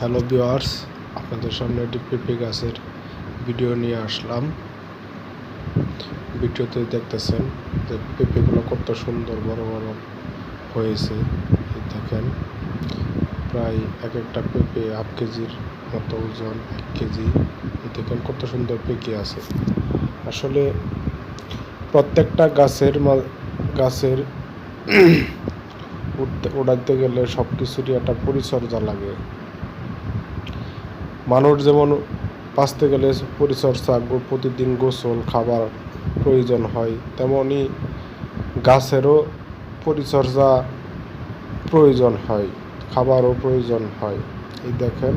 Hello viewers আপনাদের সামনে একটি পেঁপে গাছের ভিডিও নিয়ে আসলাম। ভিডিওতে দেখতেছেন যে পেঁপেগুলো কত সুন্দর বড় বড় হয়েছে। দেখেন, প্রায় এক একটা পেঁপে হাফ কেজির মতো ওজন, এক কেজি। দেখেন কত সুন্দর পেকে আছে। আসলে প্রত্যেকটা গাছের গাছের উঠতে ওড়াতে গেলে সব কিছুরই একটা পরিচর্যা লাগে। মানুষ যেমন বাঁচতে গেলে পরিচর্যা প্রতিদিন গোসল, খাবার প্রয়োজন হয় তেমনই গাছেরও পরিচর্যা প্রয়োজন হয়, খাবারও প্রয়োজন হয়। এই দেখেন,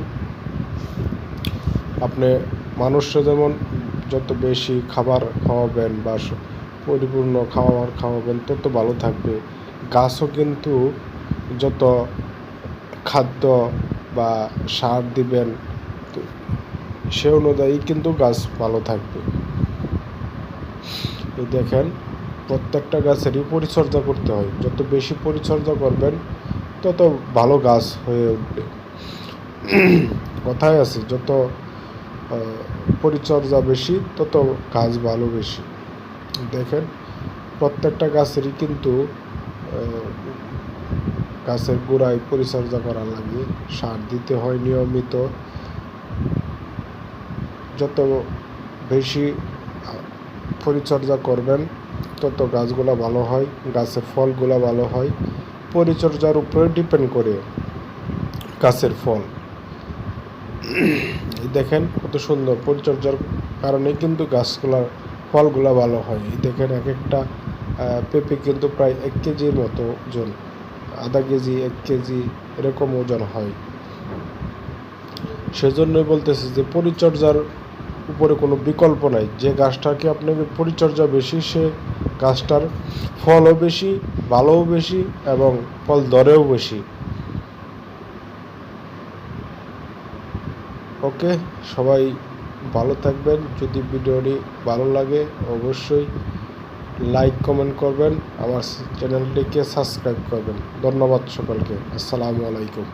আপনি মানুষরা যেমন যত বেশি খাবার খাওয়াবেন বা পরিপূর্ণ খাবার খাওয়াবেন, তত ভালো থাকবে। গাছও কিন্তু যত খাদ্য বা সার দিবেন তো সে অনুযায়ী কিন্তু গাছ ভালো থাকবে। এই দেখেন, প্রত্যেকটা গাছেরই পরিচর্যা করতে হয়। যত বেশি পরিচর্যা করবেন, তত ভালো গাছ হয়ে উঠবে। কথায় আছে, যত পরিচর্যা বেশি, তত গাছ ভালো বেশি। দেখেন, প্রত্যেকটা গাছেরই কিন্তু গাছের গোড়ায় পরিচর্যা করা লাগে। সার দিতে হয় নিয়মিত। যত বেশি পরিচর্যা করবেন, তত গাছগুলো ভালো হয়, গাছের ফলগুলো ভালো হয়। পরিচর্যার উপরে ডিপেন্ড করে গাছের ফল। দেখেন কত সুন্দর পরিচর্যার কারণে কিন্তু গাছগুলার ফলগুলা ভালো হয়। এই দেখেন এক একটা পেঁপে কিন্তু প্রায় এক কেজির মতো ওজন, আধা কেজি, এক কেজি এরকম ওজন হয়। সেজন্যই বলতেছি যে পরিচর্যার উপরে কোনো বিকল্প নাই। যে গাছটাকে আপনাকে পরিচর্যা বেশি, সে গাছটার ফলও বেশি ভালোও বেশি এবং ফল দরেও বেশি। ওকে, সবাই ভালো থাকবেন। যদি ভিডিওটি ভালো লাগে, অবশ্যই লাইক, কমেন্ট করবেন। আমার চ্যানেলটিকে সাবস্ক্রাইব করবেন। ধন্যবাদ সকলকে। আসসালামু আলাইকুম।